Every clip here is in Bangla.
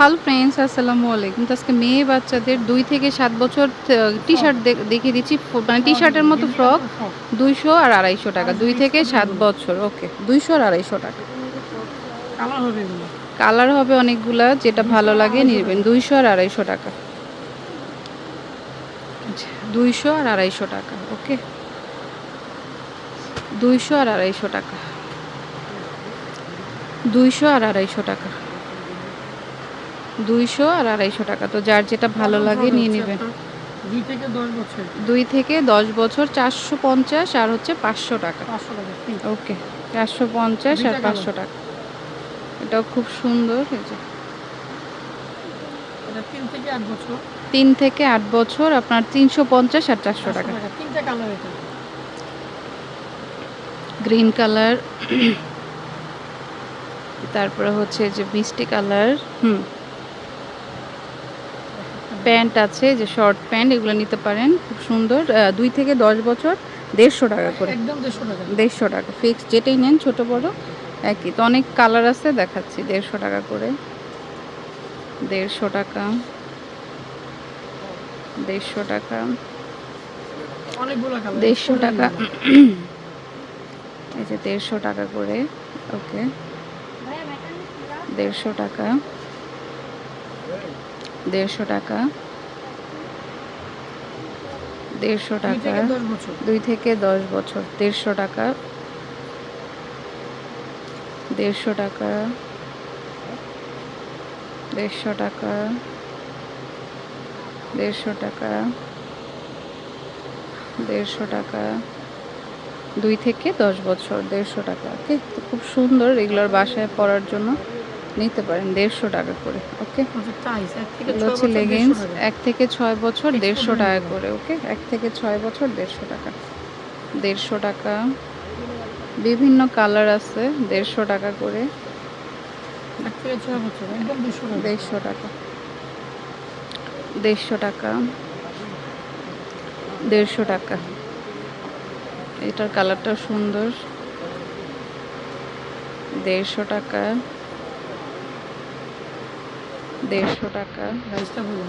হ্যালো ফ্রেন্ডস আসসালামু আলাইকুম। তো আজকে মেয়ে বাচ্চাদের দুই থেকে সাত বছর টি শার্ট দেখিয়ে দিচ্ছি মানে টি শার্টের মতো ফ্রক দুইশো আর আড়াইশো টাকা দুই থেকে সাত বছর ওকে দুইশো আর আড়াইশো টাকা। কালার হবে অনেকগুলা যেটা ভালো লাগে নেবেন দুইশো আর আড়াইশো টাকা। আচ্ছা, দুইশো আর আড়াইশো টাকা ওকে। দুইশো আর আড়াইশো টাকা। দুইশো আর আড়াইশো টাকা। দুইশো আর আড়াইশো টাকা। তো যার যেটা ভালো লাগে নিয়ে নেবেন। দুই থেকে দশ বছর। চারশো পঞ্চাশ আর হচ্ছে পাঁচশো টাকা। ওকে চারশো পঞ্চাশ আর পাঁচশো টাকা। এটাও খুব সুন্দর তিন থেকে আট বছর। তিন থেকে আট বছর আপনার তিনশো পঞ্চাশ আর চারশো টাকা। গ্রিন কালার তারপরে হচ্ছে যে মিষ্টি কালার হুম। প্যান্ট আছে যে শর্ট প্যান্ট এগুলো নিতে পারেন খুব সুন্দর। দুই থেকে দশ বছর দেড়শো টাকা করে। একদম দেড়শো টাকা। দেড়শো টাকা। ফিক্স যেটাই নেন ছোট বড় একই। তো অনেক কালার আছে দেখাচ্ছি দেড়শো টাকা করে। দেড়শো টাকা। দেড়শো টাকা। দেড়শো টাকা। এই যে দেড়শো টাকা করে। ওকে দেড়শো টাকা। দেড়শো টাকা। দেড়শো টাকা। দুই থেকে দশ বছর। দেড়শো টাকা। দেড়শো টাকা। দেড়শো টাকা। দেড়শো টাকা। দেড়শো টাকা। দুই থেকে দশ বছর। দেড়শো টাকা। তো খুব সুন্দর এগুলোর বাসায় পরার জন্য। নিতে পারেন দেড়শো টাকা করে ওকে? হচ্ছে লেগিংস। এক থেকে ছয় বছর দেড়শো টাকা করে ওকে? এক থেকে ছয় বছর দেড়শো টাকা। দেড়শো টাকা। বিভিন্ন কালার আছে দেড়শো টাকা করে। দেড়শো টাকা। দেড়শো টাকা। দেড়শো টাকা। এটার কালারটা সুন্দর। দেড়শো টাকা। দেড়শো টাকা।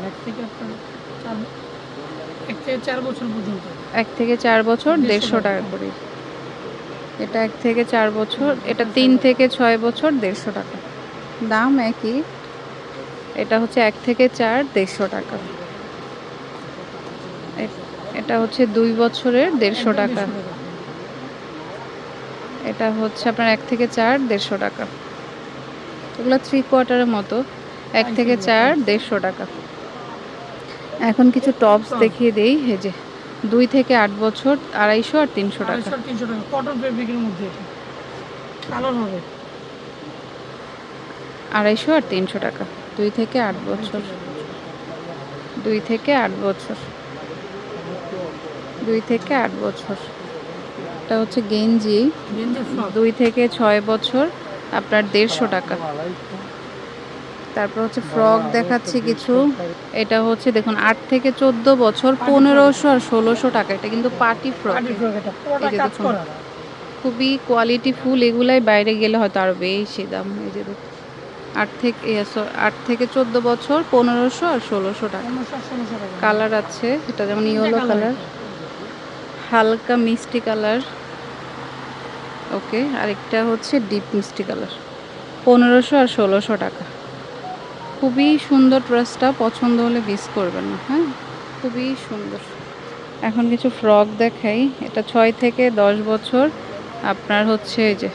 এক থেকে চার এক থেকে চার বছর পর্যন্ত? এক থেকে চার বছর দেড়শো। টাকা। করে। এটা এক থেকে চার বছর এটা তিন থেকে ছয় বছর দেড়শো টাকা। দাম একই এটা হচ্ছে এক থেকে চার দেড়শো টাকা। এটা হচ্ছে দুই বছরের দেড়শো টাকা। এটা হচ্ছে আপনার এক থেকে চার দেড়শো টাকা। এগুলো থ্রি কোয়ার্টারের মতো। এক থেকে চার দেড়শো টাকা। এখন কিছু টপস দেখিয়ে দেই এই যে দুই থেকে আট বছর আড়াইশো আর তিনশো টাকা। আড়াইশো আর তিনশো টাকা কটন ফেব্রিকের মধ্যে কালার হবে। আড়াইশো আর তিনশো টাকা দুই থেকে আট বছর। দুই থেকে আট বছর। দুই থেকে আট বছর। এটা হচ্ছে গেঞ্জি। দুই থেকে ছয় বছর আপনার দেড়শো টাকা। তারপর হচ্ছে ফ্রক দেখাচ্ছি কিছু। এটা হচ্ছে দেখুন আট থেকে চোদ্দ বছর পনেরোশো আর ষোলোশো টাকা। এটা কিন্তু পার্টি ফ্রক এটা। এই যে দেখুন। খুবই কোয়ালিটি ফুল এগুলাই বাইরে গেলে হয়তো আরও বেশি দাম। এই যে দেখুন আট থেকে আট থেকে চোদ্দ বছর পনেরোশো আর ষোলোশো টাকা। কালার আছে এটা যেমন ইয়েলো কালার হালকা মিষ্টি কালার ওকে আরেকটা হচ্ছে ডিপ মিষ্টি কালার পনেরোশো আর ষোলোশো টাকা। খুবই সুন্দর ড্রেসটা পছন্দ হলে মিস করবেন না হ্যাঁ? খুবই সুন্দর। এখন কিছু ফ্রক দেখাই এটা ছয় থেকে দশ বছর আপনার হচ্ছে এই যে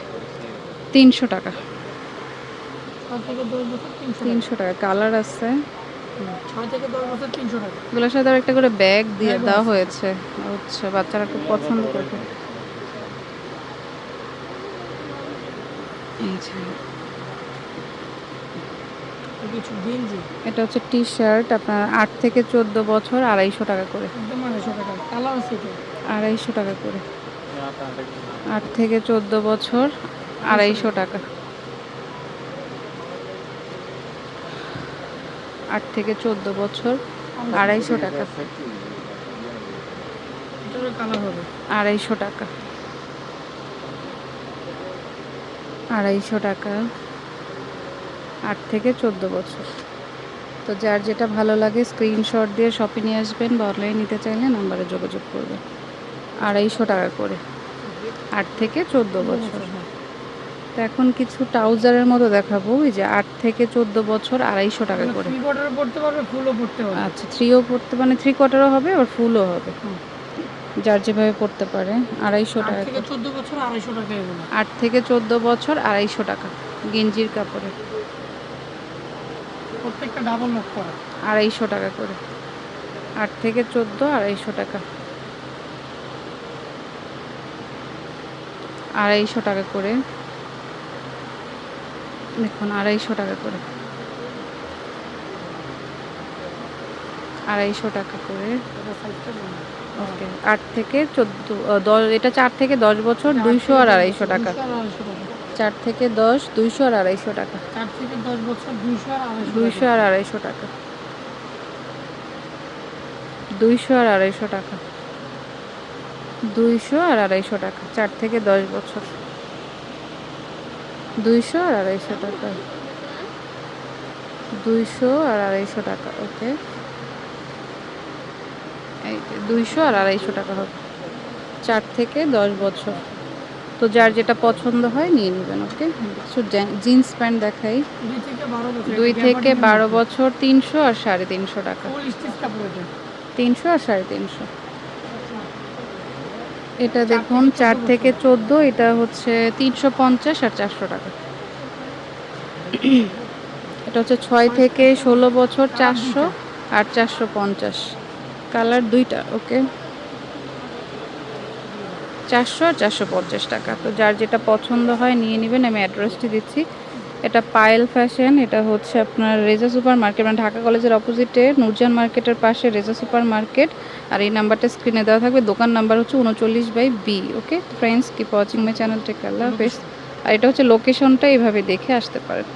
তিনশো টাকা। তিনশো টাকা। কালার আছে। এগুলোর সাথে আর একটা করে ব্যাগ দিয়ে দেওয়া হয়েছে। আচ্ছা বাচ্চারা খুব পছন্দ করবে। এই এটা হচ্ছে টি শার্ট আপনার আট থেকে চোদ্দ বছর আড়াইশো টাকা করে। একদম আড়াইশো টাকা। কালার আছে আড়াইশো টাকা করে। আট থেকে চোদ্দ বছর। আড়াইশো টাকা। আট থেকে চোদ্দ বছর আড়াইশো টাকা। হবে। আড়াইশো টাকা। আড়াইশো টাকা। আট থেকে চোদ্দ বছর। তো যার যেটা ভালো লাগে স্ক্রিনশট দিয়ে শপে নিয়ে আসবেন বা অনলাইন নিতে চাইলে নাম্বারে যোগাযোগ করবেন। আড়াইশো টাকা করে। আট থেকে চোদ্দ বছর। তো এখন কিছু ট্রাউজারের মতো দেখাবো ওই যে আট থেকে চোদ্দ বছর আড়াইশো টাকা করে। পড়তে পারবে ফুলও পড়তে পারবে? আচ্ছা থ্রিও পড়তে মানে থ্রি কোয়ার্টারও হবে আবার ফুলও হবে? যার যেভাবে পড়তে পারে আড়াইশো টাকা করে। চোদ্দ বছর আড়াইশো টাকা আট থেকে চোদ্দ বছর আড়াইশো টাকা গেঞ্জির কাপড়ে প্রত্যেকটা ডাবল লক করা। আড়াইশো টাকা করে। আট থেকে চোদ্দ আড়াইশো টাকা। আড়াইশো টাকা করে। দেখুন আড়াইশো টাকা করে। আড়াইশো টাকা করে। ওকে আট থেকে চোদ্দ দশ এটা চার থেকে দশ বছর দুইশো আর আড়াইশো টাকা। চার থেকে দশ দুইশো আর আড়াইশো টাকা। চার থেকে দশ বছর দুইশো আর আড়াইশো দুইশো আর আড়াইশো টাকা। দুইশো আর আড়াইশো টাকা। দুইশো আর আড়াইশো টাকা। চার থেকে দশ বছর। দুইশো আর আড়াইশো টাকা। দুইশো আর আড়াইশো টাকা ওকে। এই দুইশো আর আড়াইশো টাকা হবে। চার থেকে দশ বছর। তো যার যেটা পছন্দ হয় নিয়ে নেবেন ওকে কিছু জিন্স প্যান্ট দেখাই। দুই থেকে বারো বছর তিনশো আর সাড়ে তিনশো টাকা। তিনশো আর সাড়ে তিনশো। এটা দেখুন চার থেকে চোদ্দ এটা হচ্ছে তিনশো পঞ্চাশ আর চারশো টাকা। এটা হচ্ছে ছয় থেকে ষোলো বছর চারশো আর চারশো পঞ্চাশ। কালার দুইটা ওকে চারশো আর চারশো পঞ্চাশ টাকা। তো যার যেটা পছন্দ হয় নিয়ে নেবেন, আমি অ্যাড্রেসটি দিচ্ছি। এটা পায়েল ফ্যাশন এটা হচ্ছে আপনার রেজা সুপার মার্কেট মানে ঢাকা কলেজের অপোজিটে নূরজান মার্কেটের পাশে রেজা সুপার মার্কেট আর এই নাম্বারটা স্ক্রিনে দেওয়া থাকবে। দোকান নাম্বার হচ্ছে উনচল্লিশ by B okay friends keep watching my channel take আল্লাহ হাফেজ। আর এটা হচ্ছে লোকেশনটা এইভাবে দেখে আসতে পারেন।